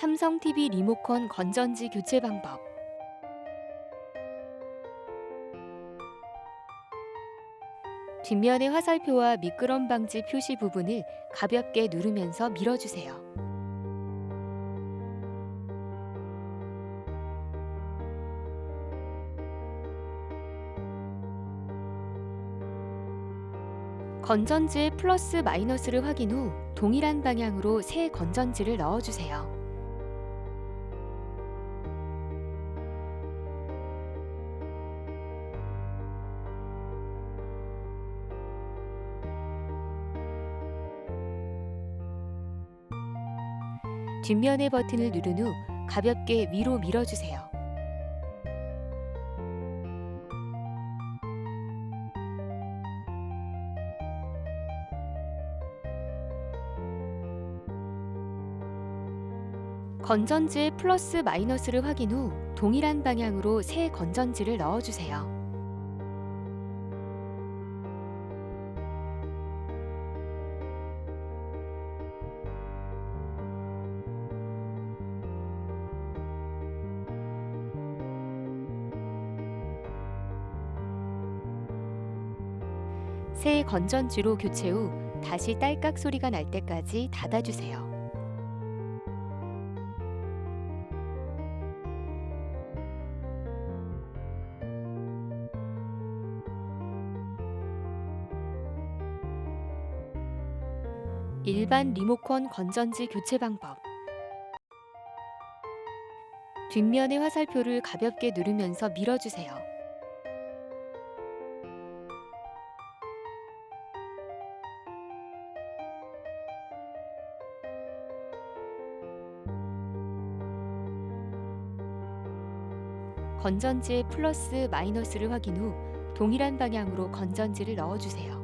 삼성 TV 리모컨 건전지 교체 방법. 뒷면의 화살표와 미끄럼 방지 표시 부분을 가볍게 누르면서 밀어주세요. 건전지의 플러스 마이너스를 확인 후 동일한 방향으로 새 건전지를 넣어주세요. 뒷면의 버튼을 누른 후 가볍게 위로 밀어주세요. 건전지의 플러스 마이너스를 확인 후 동일한 방향으로 새 건전지를 넣어주세요. 새 건전지로 교체 후 다시 딸깍 소리가 날 때까지 닫아주세요. 일반 리모컨 건전지 교체 방법. 뒷면의 화살표를 가볍게 누르면서 밀어주세요. 건전지의 플러스 마이너스를 확인 후 동일한 방향으로 건전지를 넣어주세요.